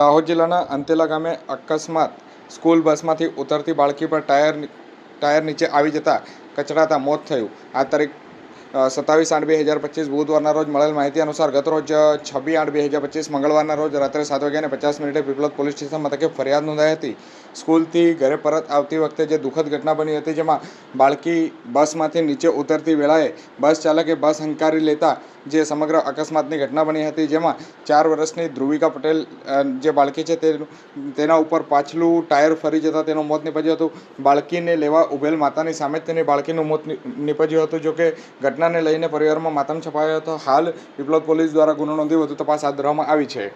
દાહોદ જિલ્લાના અંતેલા ગામે અકસ્માત. સ્કૂલ બસમાંથી ઉતરતી બાળકી પર ટાયર ટાયર નીચે આવી જતા કચડાતા મોત થયું. આ તારીખ સત્તાવીસ આઠ બે હજાર પચીસ બુધવારના રોજ મળેલ માહિતી અનુસાર ગત રોજ છબ્બી આઠ બે હજાર પચીસ મંગળવારના રોજ રાત્રે સાત વાગ્યાને પચાસ મિનિટે પીપલોદ પોલીસ સ્ટેશન મથકે ફરિયાદ નોંધાઈ હતી. સ્કૂલથી ઘરે પરત આવતી વખતે જે દુઃખદ ઘટના બની હતી, જેમાં બાળકી બસમાંથી નીચે ઉતરતી વેળાએ બસ ચાલકે બસ હંકારી લેતા જે સમગ્ર અકસ્માતની ઘટના બની હતી, જેમાં ચાર વર્ષની ધ્રુવિકા પટેલ જે બાળકી છે તે તેના ઉપર પાછલું ટાયર ફરી જતાં તેનું મોત નીપજ્યું હતું. બાળકીને લેવા ઉભેલ માતાની સામે તેની બાળકીનું મોત નીપજ્યું હતું, જોકે ઘટનાને લઈને પરિવારમાં માતમ છપાયો હતો. હાલ પીપલોદ પોલીસ દ્વારા ગુનો નોંધી વધુ તપાસ હાથ ધરવામાં આવી છે.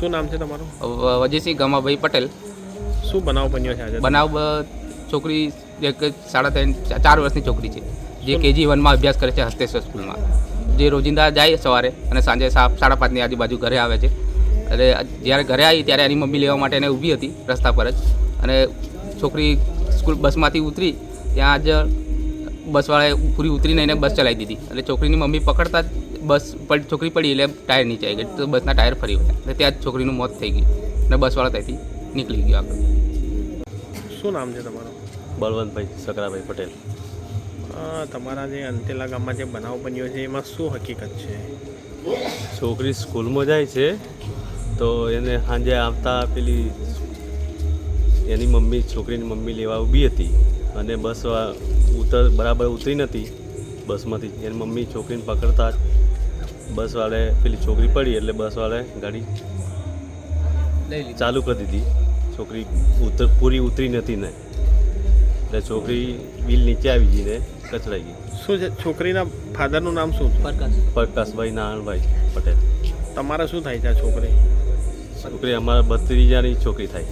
શું નામ છે તમારું? વજીસિંહ ગમાભાઈ પટેલ. શું બનાવ બન્યો છે આજે? બનાવ બ- છોકરી એક સાડા ત્રણ ચાર વર્ષની છોકરી છે. જે કેજી વનમાં અભ્યાસ કરે છે હસ્તેશ્વર સ્કૂલમાં. જે રોજિંદા જાય સવારે અને સાંજે સાડા પાંચની આજુબાજુ ઘરે આવે છે. એટલે જ્યારે ઘરે આવી ત્યારે એની મમ્મી લેવા માટે એને ઊભી હતી રસ્તા પર જ. અને છોકરી સ્કૂલ બસમાંથી ઉતરી ત્યાં જ બસવાળાએ પૂરી ઉતરીને એને બસ ચલાવી દીધી. એટલે છોકરીની મમ્મી પકડતા જ બસ પડ છોકરી પડી એટલે ટાયર નીચે આવી ગઈ. તો બસના ટાયર ફરી વળ્યા એટલે ત્યાં જ છોકરીનું મોત થઈ ગયું. અને બસવાળા ત્યાંથી નીકળી ગયો આગળ. શું નામ છે તમારું? બળવંતભાઈ સકરાભાઈ પટેલ. તમારા જે અંતેલા ગામમાં જે બનાવ બન્યો છે એમાં શું હકીકત છે? છોકરી સ્કૂલમાં જાય છે તો એને સાંજે આવતા પેલી એની મમ્મી છોકરીની મમ્મી લેવા ઊભી હતી. અને બસ વા- ઉતર બરાબર ઉતરી નથી બસમાંથી. એની મમ્મી છોકરીને પકડતા જ બસવાળે પેલી છોકરી પડી એટલે બસવાળે ગાડી ચાલુ કરી દીધી. છોકરી ઉતર પૂરી ઉતરી નથી ને. એટલે છોકરી બિલ નીચે આવી ગઈ ને કચડાઈ ગઈ. શું છે? છોકરીના ફાધરનું નામ શું છે પ્રકાશભાઈ નારાયણભાઈ પટેલ. તમારે શું થાય છે આ છોકરી? છોકરી અમારા બત્રીજાની છોકરી થાય.